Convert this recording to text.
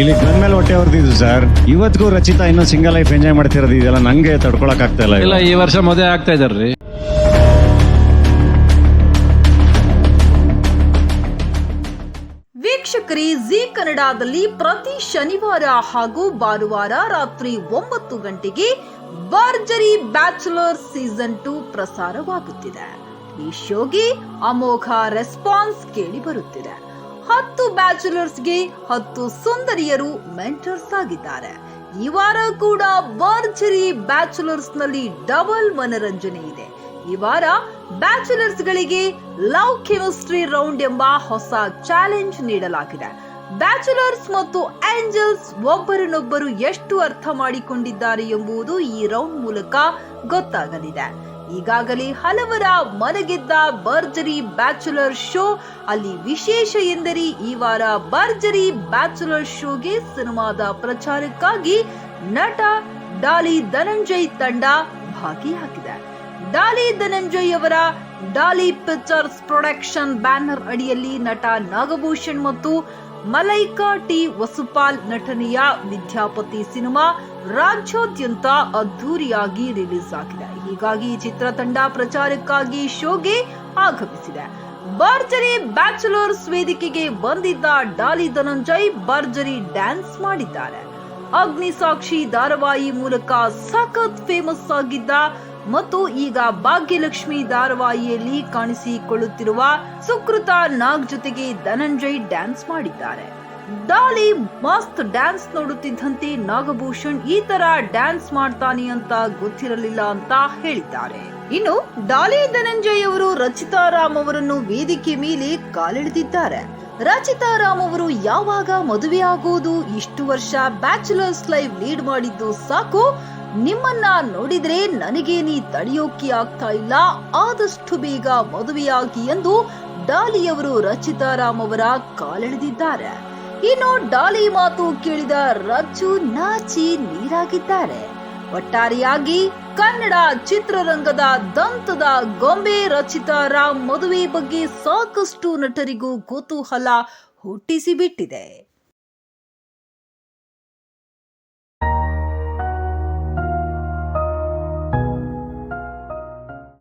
ಇಲ್ಲಿ ಮೇಲೆ ಹೊಟ್ಟೆ ಹೊರದಿದ್ರು ಸರ್. ಇವತ್ತಿಗೂ ರಚಿತಾ ಇನ್ನೂ ಸಿಂಗಲ್ ಲೈಫ್ ಎಂಜಾಯ್ ಮಾಡ್ತಿರೋದು ಇದೆಲ್ಲ ನಂಗೆ ತಡ್ಕೊಳಕ್ ಆಗ್ತಾ ಇಲ್ಲ ಇಲ್ಲ ಈ ವರ್ಷ ಮದುವೆ ಆಗ್ತಾ ಇದಾರ್ರಿ ವೀಕ್ಷಕರೇ ಜೀ ಕನ್ನಡದಲ್ಲಿ ಪ್ರತಿ ಶನಿವಾರ ಹಾಗೂ ಭಾನುವಾರ ರಾತ್ರಿ ಒಂಬತ್ತು ಗಂಟೆಗೆ ಭರ್ಜರಿ ಬ್ಯಾಚುಲರ್ ಸೀಸನ್ ಟು ಪ್ರಸಾರವಾಗುತ್ತಿದೆ. ಈ ಶೋಗೆ ಅಮೋಘ ರೆಸ್ಪಾನ್ಸ್ ಕೇಳಿ ಬರುತ್ತಿದೆ. ಹತ್ತು ಬ್ಯಾಚುಲರ್ಸ್ಗೆ ಹತ್ತು ಸುಂದರಿಯರು ಮೆಂಟರ್ಸ್ ಆಗಿದ್ದಾರೆ. ಈ ವಾರ ಕೂಡ ಭರ್ಜರಿ ಬ್ಯಾಚುಲರ್ಸ್ನಲ್ಲಿ ಡಬಲ್ ಮನರಂಜನೆ ಇದೆ. ಈ ವಾರ ಬ್ಯಾಚುಲರ್ಸ್ ಗಳಿಗೆ ಲವ್ ಕೆಮಿಸ್ಟ್ರಿ ರೌಂಡ್ ಎಂಬ ಹೊಸ ಚಾಲೆಂಜ್ ನೀಡಲಾಗಿದೆ. ಬ್ಯಾಚುಲರ್ಸ್ ಮತ್ತು ಏಂಜಲ್ಸ್ ಒಬ್ಬರನ್ನೊಬ್ಬರು ಎಷ್ಟು ಅರ್ಥ ಮಾಡಿಕೊಂಡಿದ್ದಾರೆ ಎಂಬುದು ಈ ರೌಂಡ್ ಮೂಲಕ ಗೊತ್ತಾಗಲಿದೆ. ಈಗಾಗಲೇ ಹಲವರ ಮನಗೆದ್ದ ಭರ್ಜರಿ ಬ್ಯಾಚುಲರ್ ಶೋ, ಅಲ್ಲಿ ವಿಶೇಷ ಎಂದರೆ ಈ ವಾರ ಭರ್ಜರಿ ಬ್ಯಾಚುಲರ್ ಶೋಗೆ ಸಿನಿಮಾದ ಪ್ರಚಾರಕ್ಕಾಗಿ ನಟ ಡಾಲಿ ಧನಂಜಯ್ ತಂಡ ಭಾಗಿಯಾಗಿದೆ ಡಾಲಿ ಧನಂಜಯ್ ಅವರ ಡಾಲಿ ಪಿಕ್ಚರ್ಸ್ ಪ್ರೊಡಕ್ಷನ್ ಬ್ಯಾನರ್ ಅಡಿಯಲ್ಲಿ ನಟ ನಾಗಭೂಷಣ್ ಮತ್ತು ಮಲೈಕಾ ಟಿ ವಸುಪಾಲ್ ನಟನೆಯ ವಿದ್ಯಾಪತಿ ಸಿನಿಮಾ ರಾಜ್ಯಾದ್ಯಂತ ಅದ್ಧೂರಿಯಾಗಿ ರಿಲೀಸ್ ಆಗಿದೆ. ಹೀಗಾಗಿ ಈ ಚಿತ್ರತಂಡ ಪ್ರಚಾರಕ್ಕಾಗಿ ಶೋಗೆ ಆಗಮಿಸಿದೆ. ಭರ್ಜರಿ ಬ್ಯಾಚುಲರ್ಸ್ ವೇದಿಕೆಗೆ ಬಂದಿದ್ದ ಡಾಲಿ ಧನಂಜಯ್ ಭರ್ಜರಿ ಡ್ಯಾನ್ಸ್ ಮಾಡಿದ್ದಾರೆ. ಅಗ್ನಿ ಸಾಕ್ಷಿ ಧಾರಾವಾಹಿ ಮೂಲಕ ಸಖತ್ ಫೇಮಸ್ ಆಗಿದ್ದ ಮತ್ತು ಈಗ ಭಾಗ್ಯಲಕ್ಷ್ಮಿ ಧಾರಾವಾಹಿಯಲ್ಲಿ ಕಾಣಿಸಿಕೊಳ್ಳುತ್ತಿರುವ ಸುಕೃತ ನಾಗ್ ಜೊತೆಗೆ ಧನಂಜಯ್ ಡ್ಯಾನ್ಸ್ ಮಾಡಿದ್ದಾರೆ. ಡಾಲಿ ಮಸ್ತ್ ಡ್ಯಾನ್ಸ್ ನೋಡುತ್ತಿದ್ದಂತೆ ನಾಗಭೂಷಣ್ ಈ ತರ ಡ್ಯಾನ್ಸ್ ಮಾಡ್ತಾನೆ ಅಂತ ಗೊತ್ತಿರಲಿಲ್ಲ ಅಂತ ಹೇಳಿದ್ದಾರೆ. ಇನ್ನು ಡಾಲಿ ಧನಂಜಯ್ ಅವರು ರಚಿತಾ ರಾಮ್ ಅವರನ್ನು ವೇದಿಕೆ ಮೇಲೆ ಕಾಲಿಳಿದಿದ್ದಾರೆ. ರಚಿತಾ ರಾಮ್ ಅವರು ಯಾವಾಗ ಮದುವೆ ಆಗೋದು ಇಷ್ಟು ವರ್ಷ ಬ್ಯಾಚುಲರ್ಸ್ ಲೈಫ್ ಲೀಡ್ ಮಾಡಿದ್ದು ಸಾಕು. ನಿಮ್ಮನ್ನ ನೋಡಿದ್ರೆ ನನಗೆ ನೀ ತಡೆಯೋಕೆ ಆಗ್ತಾ ಇಲ್ಲ. ಆದಷ್ಟು ಬೇಗ ಮದುವೆಯಾಗಿ ಎಂದು ಡಾಲಿಯವರು ರಚಿತಾ ರಾಮ್ ಅವರ ಕಾಲೆಳೆದಿದ್ದಾರೆ. ಇನ್ನು ಡಾಲಿ ಮಾತು ಕೇಳಿದ ರಜ್ಜು ನಾಚಿ ನೀರಾಗಿದ್ದಾರೆ. ಒಟ್ಟಾರೆಯಾಗಿ ಕನ್ನಡ ಚಿತ್ರರಂಗದ ದಂತದ ಗೊಂಬೆ ರಚಿತಾ ರಾಮ್ ಮದುವೆ ಬಗ್ಗೆ ಸಾಕಷ್ಟು ನಟರಿಗೂ ಕುತೂಹಲ ಹುಟ್ಟಿಸಿಬಿಟ್ಟಿದೆ.